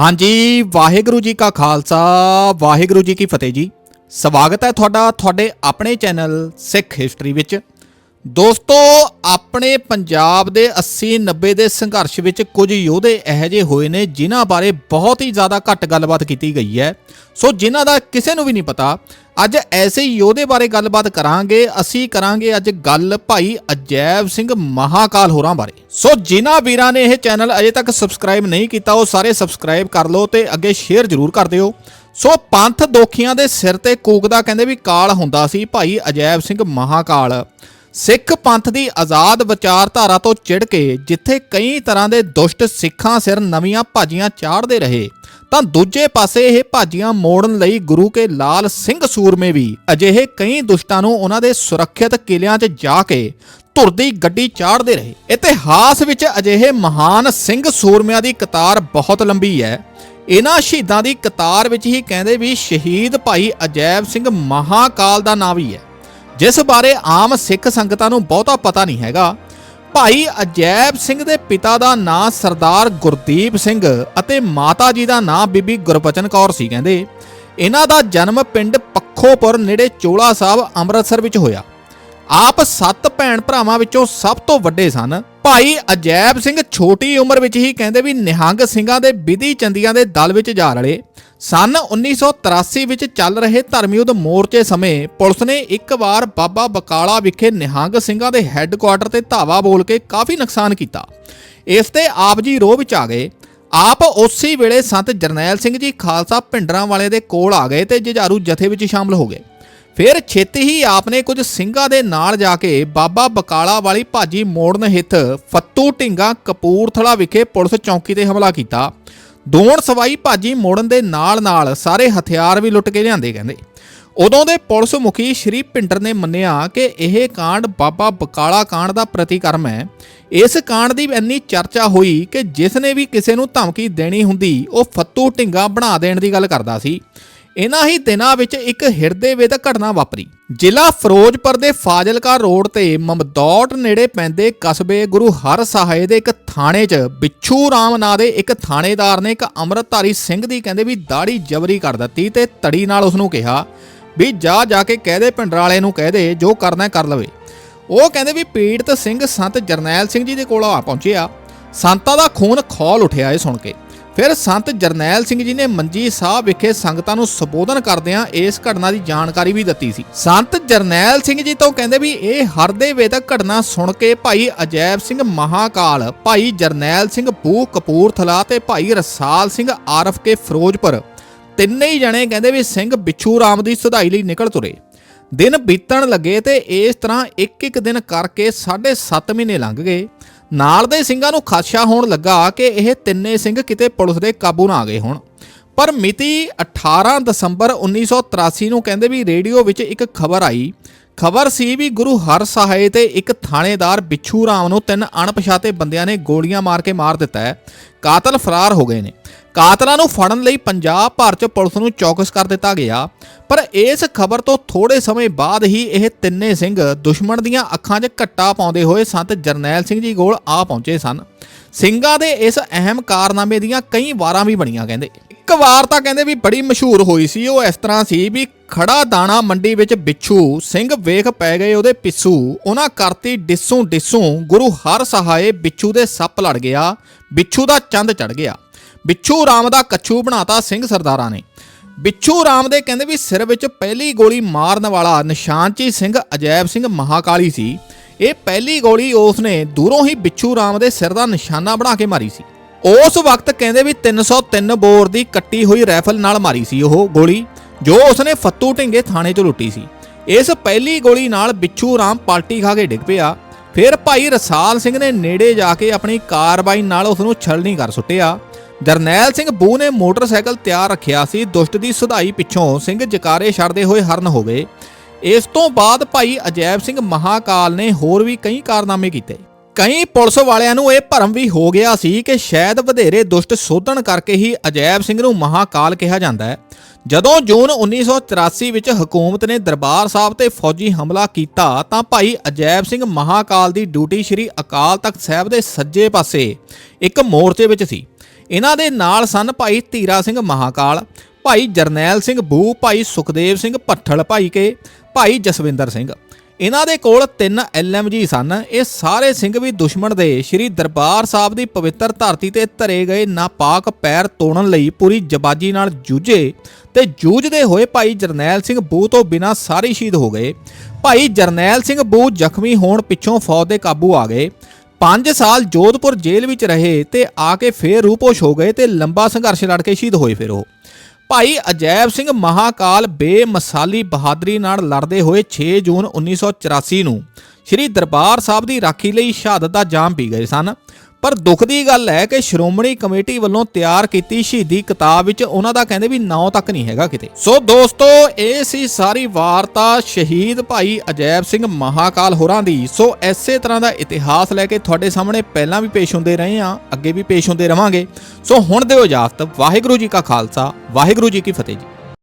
ਹਾਂਜੀ, ਵਾਹਿਗੁਰੂ ਜੀ ਕਾ ਖਾਲਸਾ, ਵਾਹਿਗੁਰੂ ਜੀ ਕੀ ਫਤਿਹ ਜੀ। ਸਵਾਗਤ ਹੈ ਤੁਹਾਡਾ ਤੁਹਾਡੇ ਆਪਣੇ ਚੈਨਲ ਸਿੱਖ ਹਿਸਟਰੀ ਵਿੱਚ। ਦੋਸਤੋ, ਆਪਣੇ ਪੰਜਾਬ ਦੇ 80 90 ਦੇ ਸੰਘਰਸ਼ ਵਿੱਚ ਕੁਝ ਯੋਧੇ ਇਹੋ ਜਿਹੇ ਹੋਏ ਨੇ ਜਿਨ੍ਹਾਂ ਬਾਰੇ ਬਹੁਤ ਹੀ ਜ਼ਿਆਦਾ ਘੱਟ ਗੱਲਬਾਤ ਕੀਤੀ ਗਈ ਹੈ। ਸੋ ਜਿਨ੍ਹਾਂ ਦਾ ਕਿਸੇ ਨੂੰ ਵੀ ਨਹੀਂ ਪਤਾ, ਅੱਜ ਐਸੇ ਯੋਧੇ ਬਾਰੇ ਗੱਲਬਾਤ ਕਰਾਂਗੇ, ਅਸੀਂ ਕਰਾਂਗੇ ਅੱਜ ਗੱਲ ਭਾਈ ਅਜੈਬ ਸਿੰਘ ਮਹਾਕਾਲ ਹੋਰਾਂ ਬਾਰੇ। ਸੋ ਜਿਨ੍ਹਾਂ ਵੀਰਾਂ ਨੇ ਇਹ ਚੈਨਲ ਅਜੇ ਤੱਕ ਸਬਸਕ੍ਰਾਈਬ ਨਹੀਂ ਕੀਤਾ, ਉਹ ਸਾਰੇ ਸਬਸਕ੍ਰਾਈਬ ਕਰ ਲਓ ਤੇ ਅੱਗੇ ਸ਼ੇਅਰ ਜ਼ਰੂਰ ਕਰ ਦਿਓ। ਸੋ ਪੰਥ ਦੋਖੀਆਂ ਦੇ ਸਿਰ ਤੇ ਕੂਕਦਾ ਕਹਿੰਦੇ ਵੀ ਕਾਲ ਹੁੰਦਾ ਸੀ ਭਾਈ ਅਜੈਬ ਸਿੰਘ ਮਹਾਕਾਲ। ਸਿੱਖ ਪੰਥ ਦੀ ਆਜ਼ਾਦ ਵਿਚਾਰਧਾਰਾ ਤੋਂ ਚਿੜ ਕੇ ਜਿੱਥੇ ਕਈ ਤਰ੍ਹਾਂ ਦੇ ਦੁਸ਼ਟ ਸਿੱਖਾਂ ਸਿਰ ਨਵੀਆਂ ਭਾਜੀਆਂ ਚਾੜਦੇ ਰਹੇ, ਤਾਂ ਦੂਜੇ ਪਾਸੇ ਇਹ ਭਾਜੀਆਂ ਮੋੜਨ ਲਈ ਗੁਰੂ ਕੇ ਲਾਲ ਸਿੰਘ ਸੂਰਮੇ ਵੀ ਅਜਿਹੇ ਕਈ ਦੁਸ਼ਟਾਂ ਨੂੰ ਉਹਨਾਂ ਦੇ ਸੁਰੱਖਿਅਤ ਕਿਲਿਆਂ 'ਚ ਜਾ ਕੇ ਧੁਰਦੀ ਗੱਡੀ ਚਾੜਦੇ ਰਹੇ। ਇਤਿਹਾਸ ਵਿੱਚ ਅਜਿਹੇ ਮਹਾਨ ਸਿੰਘ ਸੂਰਮਿਆਂ ਦੀ ਕਤਾਰ ਬਹੁਤ ਲੰਬੀ ਹੈ। ਇਹਨਾਂ ਸ਼ਹੀਦਾਂ ਦੀ ਕਤਾਰ ਵਿੱਚ ਹੀ ਕਹਿੰਦੇ ਵੀ ਸ਼ਹੀਦ ਭਾਈ ਅਜੈਬ ਸਿੰਘ ਮਹਾਕਾਲ ਦਾ ਨਾਂ ਵੀ ਹੈ। ਜਿਸ ਬਾਰੇ ਆਮ ਸਿੱਖ ਸੰਗਤਾਂ ਨੂੰ ਬਹੁਤਾ ਪਤਾ ਨਹੀਂ ਹੈਗਾ। ਭਾਈ ਅਜੈਬ ਸਿੰਘ ਦੇ ਪਿਤਾ ਦਾ ਨਾਂ ਸਰਦਾਰ ਗੁਰਦੀਪ ਸਿੰਘ ਅਤੇ ਮਾਤਾ ਜੀ ਦਾ ਨਾਂ ਬੀਬੀ ਗੁਰਬਚਨ ਕੌਰ ਸੀ, ਕਹਿੰਦੇ। ਇਹਨਾਂ ਦਾ ਜਨਮ ਪਿੰਡ ਪੱਖੋਪੁਰ ਨੇੜੇ ਚੋਲਾ ਸਾਹਿਬ ਅੰਮ੍ਰਿਤਸਰ ਵਿੱਚ ਹੋਇਆ। ਆਪ ਸੱਤ ਭੈਣ ਭਰਾਵਾਂ ਵਿੱਚੋਂ ਸਭ ਤੋਂ ਵੱਡੇ ਸਨ। ਭਾਈ ਅਜੈਬ ਸਿੰਘ ਛੋਟੀ ਉਮਰ ਵਿੱਚ ਹੀ ਕਹਿੰਦੇ ਵੀ ਨਿਹੰਗ ਸਿੰਘਾਂ ਦੇ ਵਿਧੀ ਚੰਦੀਆਂ ਦੇ ਦਲ ਵਿੱਚ ਜਾ ਰਲੇ। ਸਨ 1983 ਵਿੱਚ ਚੱਲ ਰਹੇ ਧਰਮ ਯੁੱਧ ਮੋਰਚੇ ਸਮੇਂ ਪੁਲਿਸ ਨੇ ਇੱਕ ਵਾਰ ਬਾਬਾ ਬਕਾਲਾ ਵਿਖੇ ਨਿਹੰਗ ਸਿੰਘਾਂ ਦੇ ਹੈੱਡਕੁਆਰਟਰ ਤੇ ਧਾਵਾ ਬੋਲ ਕੇ ਕਾਫੀ ਨੁਕਸਾਨ ਕੀਤਾ। ਇਸ ਤੇ ਆਪ ਜੀ ਰੋਹ ਵਿੱਚ ਆ ਗਏ। ਆਪ ਉਸੇ ਵੇਲੇ ਸੰਤ ਜਰਨੈਲ ਸਿੰਘ ਜੀ ਖਾਲਸਾ ਭਿੰਡਰਾਂ ਵਾਲੇ ਦੇ ਕੋਲ ਆ ਗਏ ਤੇ ਜੁਝਾਰੂ ਜਥੇ ਵਿੱਚ ਸ਼ਾਮਲ ਹੋ ਗਏ। ਫਿਰ ਛੇਤੀ ਹੀ ਆਪਨੇ ਕੁਝ ਸਿੰਘਾਂ ਦੇ ਨਾਲ ਜਾ ਕੇ ਬਾਬਾ ਬਕਾਲਾ ਵਾਲੀ ਭਾਜੀ ਮੋੜਨ ਹਿੱਤ ਫੱਤੂ ਢਿੰਗਾ ਕਪੂਰਥਲਾ ਵਿਖੇ ਪੁਲਿਸ ਚੌਂਕੀ ਤੇ ਹਮਲਾ ਕੀਤਾ। ਦੋਣ ਸਵਾਈ ਭਾਜੀ ਮੋੜਨ ਦੇ ਨਾਲ ਨਾਲ ਸਾਰੇ ਹਥਿਆਰ ਵੀ ਲੁੱਟ ਕੇ ਲਿਆਂਦੇ ਕਹਿੰਦੇ। ਉਦੋਂ ਦੇ ਪੁਲਿਸ ਮੁਖੀ ਸ਼੍ਰੀ ਭਿੰਡਰ ਨੇ ਮੰਨਿਆ ਕਿ ਇਹ ਕਾਂਡ ਬਾਬਾ ਬਕਾਲਾ ਕਾਂਡ ਦਾ ਪ੍ਰਤੀਕਰਮ ਹੈ। ਇਸ ਕਾਂਡ ਦੀ ਇੰਨੀ ਚਰਚਾ ਹੋਈ ਕਿ ਜਿਸ ਨੇ ਵੀ ਕਿਸੇ ਨੂੰ ਧਮਕੀ ਦੇਣੀ ਹੁੰਦੀ, ਉਹ ਫੱਤੂ ਢਿੰਗਾ ਬਣਾ ਦੇਣ ਦੀ ਗੱਲ ਕਰਦਾ ਸੀ। ਇਹਨਾਂ ਹੀ ਦਿਨਾਂ ਵਿੱਚ ਇੱਕ ਹਿਰਦੇ ਵੇਦਕ ਘਟਨਾ ਵਾਪਰੀ। ਜ਼ਿਲ੍ਹਾ ਫਿਰੋਜ਼ਪੁਰ ਦੇ ਫਾਜ਼ਿਲਕਾ ਰੋਡ ਤੇ ਮਮਦੌਟ ਨੇੜੇ ਪੈਂਦੇ ਕਸਬੇ ਗੁਰੂ ਹਰ ਸਹਾਏ ਦੇ ਇੱਕ ਥਾਣੇ 'ਚ ਬਿੱਛੂ ਰਾਮ ਨਾਂ ਦੇ ਇੱਕ ਥਾਣੇਦਾਰ ਨੇ ਇੱਕ ਅੰਮ੍ਰਿਤਧਾਰੀ ਸਿੰਘ ਦੀ ਕਹਿੰਦੇ ਵੀ ਦਾੜੀ ਜਬਰੀ ਕਰ ਦਿੱਤੀ ਤੇ ਤੜੀ ਨਾਲ ਉਸ ਨੂੰ ਕਿਹਾ ਵੀ ਜਾ ਜਾ ਕੇ ਕਹਿ ਦੇ ਪਿੰਡਰ ਵਾਲੇ ਨੂੰ ਕਹਿ ਦੇ ਜੋ ਕਰਨਾ ਕਰ ਲਵੇ। ਉਹ ਕਹਿੰਦੇ ਵੀ ਪੀੜਤ ਸਿੰਘ ਸੰਤ ਜਰਨੈਲ ਸਿੰਘ ਜੀ ਦੇ ਕੋਲ ਆ ਪਹੁੰਚਿਆ। ਸੰਤਾਂ ਦਾ ਖੂਨ ਖੋਲ ਉੱਠਿਆ ਇਹ ਸੁਣ ਕੇ। ਫਿਰ ਸੰਤ ਜਰਨੈਲ ਸਿੰਘ ਜੀ ਨੇ ਮੰਜੀ ਸਾਹਿਬ ਵਿਖੇ ਸੰਗਤਾਂ ਨੂੰ ਸੰਬੋਧਨ ਕਰਦਿਆਂ ਇਸ ਘਟਨਾ ਦੀ ਜਾਣਕਾਰੀ ਵੀ ਦਿੱਤੀ ਸੀ। ਸੰਤ ਜਰਨੈਲ ਸਿੰਘ ਜੀ ਤੋਂ ਕਹਿੰਦੇ ਵੀ ਇਹ ਹਰਦੇ ਵੇਦਕ ਘਟਨਾ ਸੁਣ ਕੇ ਭਾਈ ਅਜੈਬ ਸਿੰਘ ਮਹਾਕਾਲ, ਭਾਈ ਜਰਨੈਲ ਸਿੰਘ ਬੂ ਕਪੂਰਥਲਾ ਤੇ ਭਾਈ ਰਸਾਲ ਸਿੰਘ ਆਰਫ ਕੇ ਫਿਰੋਜ਼ਪੁਰ ਤਿੰਨੇ ਹੀ ਜਣੇ ਕਹਿੰਦੇ ਵੀ ਸਿੰਘ ਬਿੱਛੂ ਰਾਮ ਦੀ ਸੁਧਾਈ ਲਈ ਨਿਕਲ ਤੁਰੇ। ਦਿਨ ਬੀਤਣ ਲੱਗੇ ਤੇ ਇਸ ਤਰ੍ਹਾਂ ਇੱਕ ਇੱਕ ਦਿਨ ਕਰਕੇ 7.5 ਮਹੀਨੇ ਲੰਘ ਗਏ। ਨਾਲ ਦੇ ਸਿੰਘਾਂ ਨੂੰ ਖਾਸ਼ਾ ਹੋਣ ਲੱਗਾ ਕਿ ਇਹ ਤਿੰਨੇ ਸਿੰਘ ਕਿਤੇ ਪੁਲਿਸ ਦੇ ਕਾਬੂ ਨਾ ਆ ਗਏ ਹੋਣ। ਪਰ ਮਿਤੀ 18 ਦਸੰਬਰ 1983 ਨੂੰ ਕਹਿੰਦੇ ਵੀ ਰੇਡੀਓ ਵਿੱਚ ਇੱਕ ਖਬਰ ਆਈ। ਖਬਰ ਸੀ ਵੀ ਗੁਰੂ ਹਰ ਸਹਾਏ ਤੇ ਇੱਕ ਥਾਣੇਦਾਰ ਬਿੱਛੂ ਰਾਮ ਨੂੰ ਤਿੰਨ ਅਣਪਛਾਤੇ ਬੰਦਿਆਂ ਨੇ ਗੋਲੀਆਂ ਮਾਰ ਕੇ ਮਾਰ ਦਿੱਤਾ ਹੈ। ਕਾਤਲ ਫਰਾਰ ਹੋ ਗਏ ਨੇ। ਕਾਤਲਾਂ ਨੂੰ ਫੜਨ ਲਈ ਪੰਜਾਬ ਭਰ ਚ ਪੁਲਿਸ ਨੂੰ ਚੌਕਸ ਕਰ ਦਿੱਤਾ ਗਿਆ। ਪਰ ਇਸ ਖਬਰ ਤੋਂ ਥੋੜੇ ਸਮੇਂ ਬਾਅਦ ਹੀ ਇਹ ਤਿੰਨੇ ਸਿੰਘ ਦੁਸ਼ਮਣ ਦੀਆਂ ਅੱਖਾਂ 'ਚ ਘੱਟਾ ਪਾਉਂਦੇ ਹੋਏ ਸੰਤ ਜਰਨੈਲ ਸਿੰਘ ਜੀ ਕੋਲ ਆ ਪਹੁੰਚੇ ਸਨ। ਸਿੰਘਾਂ ਦੇ ਇਸ ਅਹਿਮ ਕਾਰਨਾਮੇ ਦੀਆਂ ਕਈ ਵਾਰਾਂ ਵੀ ਬਣੀਆਂ, ਕਹਿੰਦੇ। ਇੱਕ ਵਾਰ ਤਾਂ ਕਹਿੰਦੇ ਵੀ ਬੜੀ ਮਸ਼ਹੂਰ ਹੋਈ ਸੀ, ਉਹ ਇਸ ਤਰ੍ਹਾਂ ਸੀ ਵੀ ਖੜਾ ਦਾਣਾ ਮੰਡੀ ਵਿੱਚ ਬਿੱਛੂ, ਸਿੰਘ ਵੇਖ ਪੈ ਗਏ ਉਹਦੇ ਪਿੱਛੂ, ਉਹਨਾਂ ਕਰਤੀ ਡਿਸੂ ਡਿਸੂ ਗੁਰੂ ਹਰ ਸਹਾਏ ਬਿੱਛੂ ਦੇ ਸੱਪ ਲੜ ਗਿਆ, ਬਿੱਛੂ ਦਾ ਚੰਦ ਚੜ ਗਿਆ। ਬਿੱਛੂ ਰਾਮ ਦਾ ਕੱਛੂ ਬਣਾਤਾ ਸਿੰਘ ਸਰਦਾਰਾਂ ਨੇ। ਬਿੱਛੂ ਰਾਮ ਦੇ ਕਹਿੰਦੇ ਵੀ ਸਿਰ ਵਿੱਚ ਪਹਿਲੀ ਗੋਲੀ ਮਾਰਨ ਵਾਲਾ ਨਿਸ਼ਾਨਚੀ ਸਿੰਘ ਅਜੈਬ ਸਿੰਘ ਮਹਾਕਾਲੀ ਸੀ। ਇਹ ਪਹਿਲੀ ਗੋਲੀ ਉਸ ਨੇ ਦੂਰੋਂ ਹੀ ਬਿੱਛੂ ਰਾਮ ਦੇ ਸਿਰ ਦਾ ਨਿਸ਼ਾਨਾ ਬਣਾ ਕੇ ਮਾਰੀ ਸੀ। ਉਸ ਵਕਤ ਕਹਿੰਦੇ ਵੀ 303 ਬੋਰ ਦੀ ਕੱਟੀ ਹੋਈ ਰਾਈਫਲ ਨਾਲ ਮਾਰੀ ਸੀ ਉਹ ਗੋਲੀ, ਜੋ ਉਸਨੇ ਫੱਤੂ ਢਿੰਗੇ ਥਾਣੇ 'ਚ ਲੁੱਟੀ ਸੀ। ਇਸ ਪਹਿਲੀ ਗੋਲੀ ਨਾਲ ਬਿੱਛੂ ਰਾਮ ਪਾਲਟੀ ਖਾ ਕੇ ਡਿੱਗ ਪਿਆ। ਫਿਰ ਭਾਈ ਰਸਾਲ ਸਿੰਘ ਨੇ ਨੇੜੇ ਜਾ ਕੇ ਆਪਣੀ ਕਾਰਬਾਈਨ ਨਾਲ ਉਸ ਨੂੰ ਛਲਣੀ ਕਰ ਸੁੱਟਿਆ। ਜਰਨੈਲ ਸਿੰਘ ਬੂ ਨੇ ਮੋਟਰਸਾਈਕਲ ਤਿਆਰ ਰੱਖਿਆ ਸੀ, ਦੁਸ਼ਟ ਦੀ ਸੁਧਾਈ ਪਿੱਛੋਂ ਸਿੰਘ ਜਕਾਰੇ ਛੱਡਦੇ ਹੋਏ ਹਰਨ ਹੋ ਗਏ। ਇਸ ਤੋਂ ਬਾਅਦ ਭਾਈ ਅਜੈਬ ਸਿੰਘ ਮਹਾਕਾਲ ਨੇ ਹੋਰ ਵੀ ਕਈ ਕਾਰਨਾਮੇ ਕੀਤੇ। ਕਈ ਪੁਲਿਸ ਵਾਲਿਆਂ ਨੂੰ ਇਹ ਭਰਮ ਵੀ ਹੋ ਗਿਆ ਸੀ ਕਿ ਸ਼ਾਇਦ ਵਧੇਰੇ ਦੁਸ਼ਟ ਸੋਧਣ ਕਰਕੇ ਹੀ ਅਜੈਬ ਸਿੰਘ ਨੂੰ ਮਹਾਕਾਲ ਕਿਹਾ ਜਾਂਦਾ ਹੈ। ਜਦੋਂ ਜੂਨ 1984 ਵਿੱਚ ਹਕੂਮਤ ਨੇ ਦਰਬਾਰ ਸਾਹਿਬ ਤੇ ਫੌਜੀ ਹਮਲਾ ਕੀਤਾ, ਤਾਂ ਭਾਈ ਅਜੈਬ ਸਿੰਘ ਮਹਾਕਾਲ ਦੀ ਡਿਊਟੀ ਸ੍ਰੀ ਅਕਾਲ ਤਖਤ ਸਾਹਿਬ ਦੇ ਸੱਜੇ ਪਾਸੇ ਇੱਕ ਮੋਰਚੇ ਵਿੱਚ ਸੀ। ਇਹਨਾਂ ਦੇ ਨਾਲ ਸਨ ਭਾਈ ਧੀਰਾ ਸਿੰਘ ਮਹਾਕਾਲ, ਭਾਈ ਜਰਨੈਲ ਸਿੰਘ ਬੂ, ਭਾਈ ਸੁਖਦੇਵ ਸਿੰਘ ਭੱਠਲ ਭਾਈ ਕੇ, ਭਾਈ ਜਸਵਿੰਦਰ ਸਿੰਘ। ਇਹਨਾਂ ਦੇ ਕੋਲ ਤਿੰਨ ਐਲਐਮਜੀ ਸਨ। ਇਹ ਸਾਰੇ ਸਿੰਘ ਵੀ ਦੁਸ਼ਮਣ ਦੇ। ਸ੍ਰੀ ਦਰਬਾਰ ਸਾਹਿਬ ਦੀ ਪਵਿੱਤਰ ਧਰਤੀ ਤੇ ਧਰੇ ਗਏ ਨਾਪਾਕ ਪੈਰ ਤੋੜਨ ਲਈ ਪੂਰੀ ਜਬਾਜੀ ਨਾਲ ਜੂਝੇ ਤੇ ਜੂਝਦੇ ਹੋਏ ਭਾਈ ਜਰਨੈਲ ਸਿੰਘ ਬੂ ਤੋਂ ਬਿਨਾਂ ਸਾਰੇ ਸ਼ਹੀਦ ਹੋ ਗਏ। ਭਾਈ ਜਰਨੈਲ ਸਿੰਘ ਬੂ ਜ਼ਖਮੀ ਹੋਣ ਪਿੱਛੋਂ ਫੌਜ ਦੇ ਕਾਬੂ ਆ ਗਏ। 5 ਸਾਲ ਜੋਧਪੁਰ ਜੇਲ੍ਹ ਵਿੱਚ ਰਹੇ ਤੇ ਆ ਕੇ ਫੇਰ ਰੂਪੋਸ਼ ਹੋ ਗਏ ਤੇ ਲੰਬਾ ਸੰਘਰਸ਼ ਲੜ ਕੇ ਸ਼ਹੀਦ ਹੋਏ ਫਿਰ ਉਹ। ਭਾਈ ਅਜੈਬ ਸਿੰਘ ਮਹਾਕਾਲ ਬੇਮਸਾਲੀ ਬਹਾਦਰੀ ਨਾਲ ਲੜਦੇ ਹੋਏ 6 ਜੂਨ 1984 ਨੂੰ ਸ੍ਰੀ ਦਰਬਾਰ ਸਾਹਿਬ ਦੀ ਰਾਖੀ ਲਈ ਸ਼ਹਾਦਤ ਦਾ ਜਾਮ ਪੀ ਗਏ ਸਨ। ਪਰ ਦੁੱਖ ਦੀ ਗੱਲ ਹੈ ਕਿ ਸ਼੍ਰੋਮਣੀ ਕਮੇਟੀ ਵੱਲੋਂ ਤਿਆਰ ਕੀਤੀ ਸ਼ਹੀਦੀ ਕਿਤਾਬ ਵਿੱਚ ਉਹਨਾਂ ਦਾ ਕਹਿੰਦੇ ਵੀ ਨਾਂ ਤੱਕ ਨਹੀਂ ਹੈਗਾ ਕਿਤੇ। ਸੋ ਦੋਸਤੋ, ਇਹ ਸੀ ਸਾਰੀ ਵਾਰਤਾ ਸ਼ਹੀਦ ਭਾਈ ਅਜੈਬ ਸਿੰਘ ਮਹਾਕਾਲ ਹੋਰਾਂ ਦੀ। ਸੋ ਐਸੇ ਤਰ੍ਹਾਂ ਦਾ ਇਤਿਹਾਸ ਲੈ ਕੇ ਤੁਹਾਡੇ ਸਾਹਮਣੇ ਪਹਿਲਾਂ ਵੀ ਪੇਸ਼ ਹੁੰਦੇ ਰਹੇ ਹਾਂ, ਅੱਗੇ ਵੀ ਪੇਸ਼ ਹੁੰਦੇ ਰਵਾਂਗੇ। ਸੋ ਹੁਣ ਦਿਓ ਇਜਾਜ਼ਤ, ਵਾਹਿਗੁਰੂ ਜੀ ਕਾ ਖਾਲਸਾ, ਵਾਹਿਗੁਰੂ ਜੀ ਕੀ ਫਤਿਹ ਜੀ।